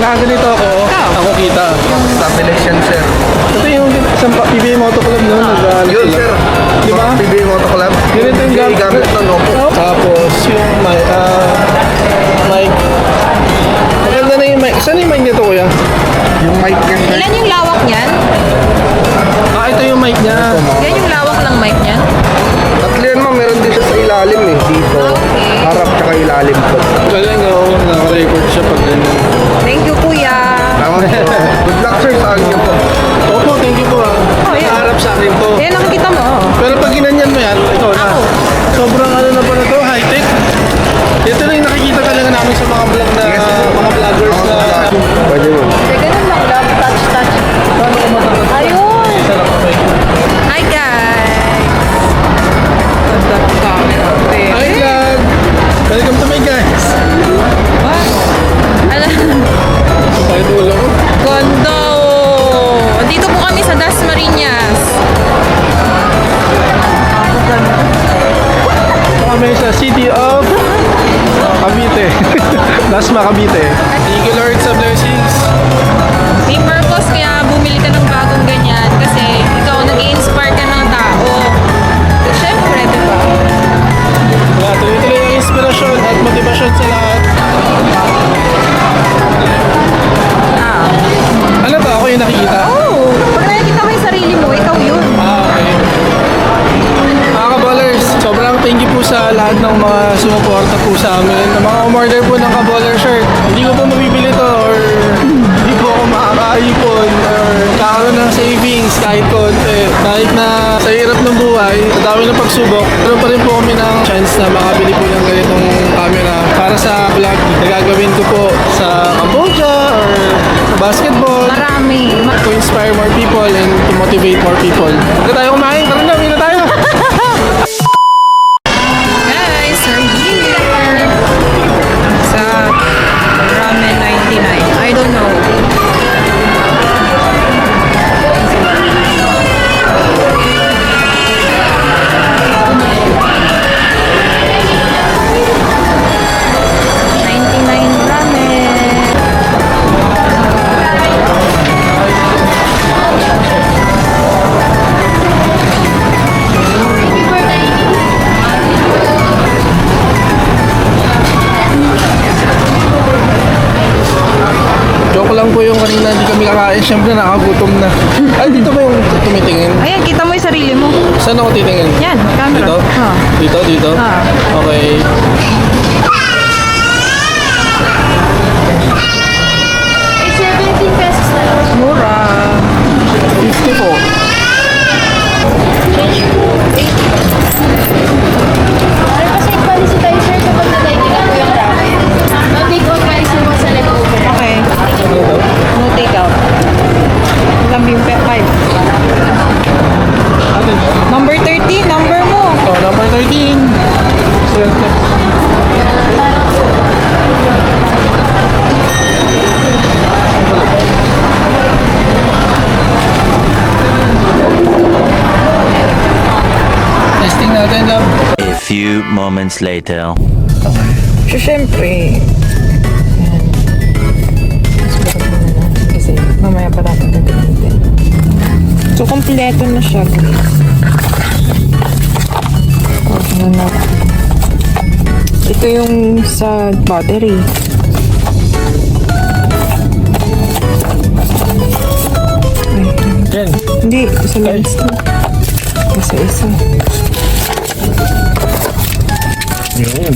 Pag nakaganito ako, ako kita. Stabilization sir. Ito yung isang PBA Moto Club noon. nag- Yun sir. Di ba? PBA Moto Club. Ganito yung PBA gamit nun, opo. Tapos yung mic, ah, mic. Maganda na yung mic. Saan yung mic nito kuya? Yung mic niya. Ilan yung lawak niyan? Ah, ito yung mic niya. Sa amin. Ng mga umorder po ng kaboler shirt. Hindi ko po mabibili to or hindi po ako makakaipon or kakaroon ng savings kahit konti. Kahit na sa hirap ng buhay, sa dami ng pagsubok, pero pa rin po kami ng chance na makabili po ng ganitong camera para sa vlog na gagawin ko po sa Cambodia or sa basketball Marami. Ma- to inspire more people and to motivate more people. Huwag na tayo kumain. Tara na, kakain. Siyempre nakagutom na. Ay, dito ba yung tumitingin? Ayan, kita mo yung sarili mo. Saan ako titingin? Yan, camera. Dito? Ah. Dito, dito? Ah. Okay. Moments later. So, syempre. Yan. Subukan mo na lang. Kasi mamaya pa natin gagamitin. So, kompleto na siya, guys. Oh, ano na. Ito yung sa battery. Ay, Yan. hindi, sa lens na. Isa isa. Yun.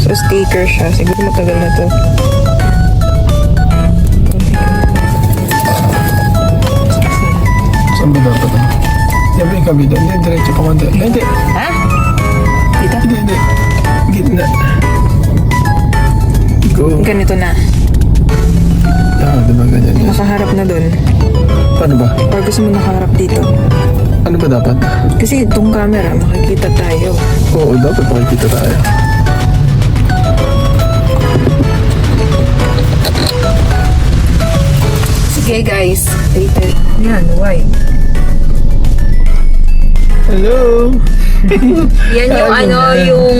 So, sticker siya. Siguro matagal na to. Saan ba dapat ah? Siyempre yung kabila. Hindi, diretso pa konti. Ay, Hindi, Ha? Dito? hindi, hindi. Gitna. Go. Ganito na. Ah, diba ganyan? Nakaharap na dun. Paano ba? Or gusto mo nakaharap dito. Ano ba dapat? Kasi itong camera, makikita tayo. Oo, dapat makikita tayo. Sige guys, later. Yan, why? Hello! Yan yung Ano ano, yan? yung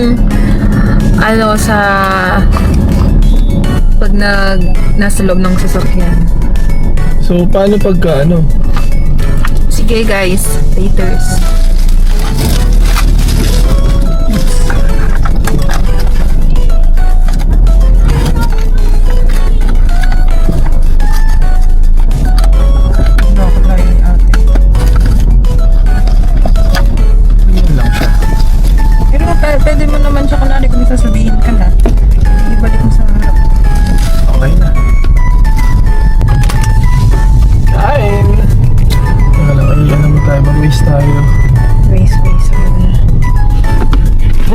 ano sa pag nag nasa loob ng sasakyan. So, paano pagka ano? Sige guys, laters.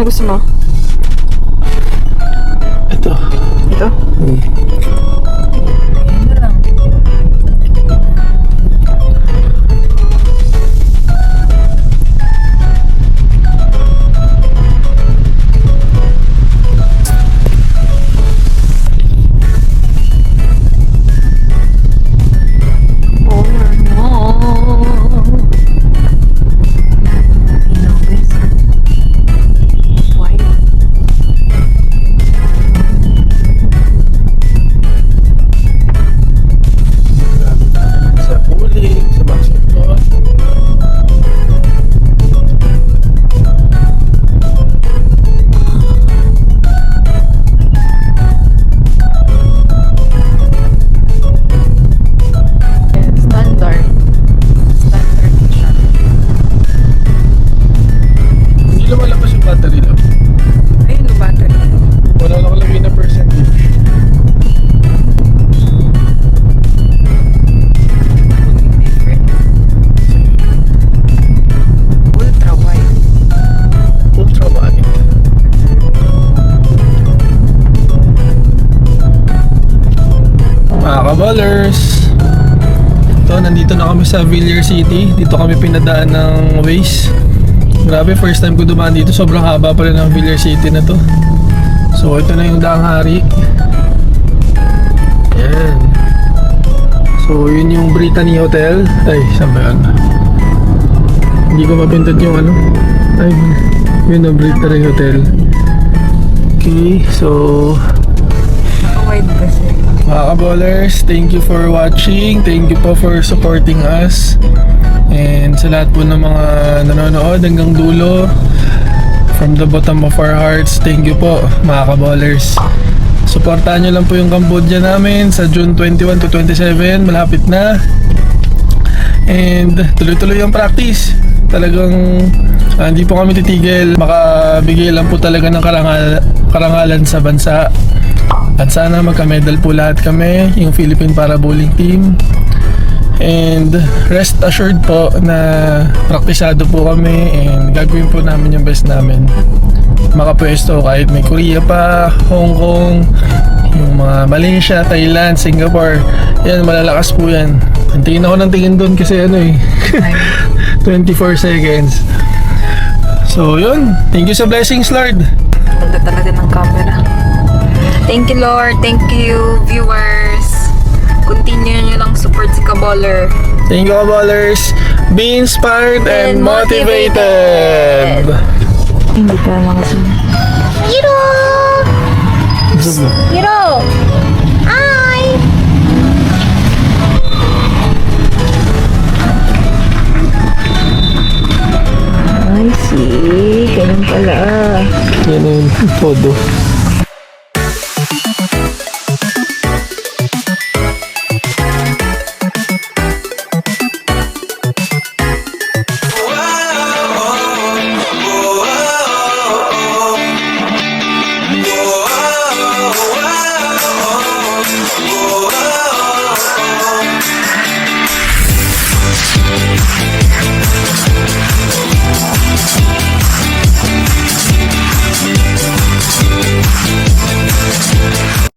Gusto mo? Ito. Ito? Hmm. Battery lang. Ayun yung battery. Wala lang lagay na percentage. Different. Ultra wide. Ultra wide. Mga kaballers, ito, nandito na kami sa Villar City. Dito kami pinadaan ng Waze. Grabe, first time ko dumaan dito. Sobrang haba pa rin ng Villar City na to. So, ito na yung daang hari. Yan. So, yun yung Brittany Hotel. Ay, saan ba yun? Hindi ko mapindot yung ano. Ay, yun ang Brittany Hotel. Okay, so Naka-wide kasi. Mga kaballers, thank you for watching. Thank you po for supporting us. And sa lahat po ng mga nanonood hanggang dulo, from the bottom of our hearts, thank you po mga kaballers. Suportahan nyo lang po yung Cambodia namin sa June 21 to 27, malapit na. And tuloy-tuloy yung practice. Talagang ah, hindi po kami titigil. Makabigay lang po talaga ng karangal karangalan sa bansa. At sana magka-medal po lahat kami, yung Philippine Para Bowling Team. And rest assured po na praktisado po kami and gagawin po namin yung best namin. Makapwesto kahit may Korea pa, Hong Kong, yung mga Malaysia, Thailand, Singapore. Yan, malalakas po yan. Ang tingin ako ng tingin doon kasi ano eh, 24 seconds. So yun, thank you sa blessings Lord. Ganda talaga ng camera. Thank you Lord. Thank you viewers. Continue nyo lang support si Kaballer. Thank you, ballers. Be inspired and, And motivated. Hindi ka lang kasi. Hiro! Hiro! Hi! I see. Ganun pala. Yan yung todo.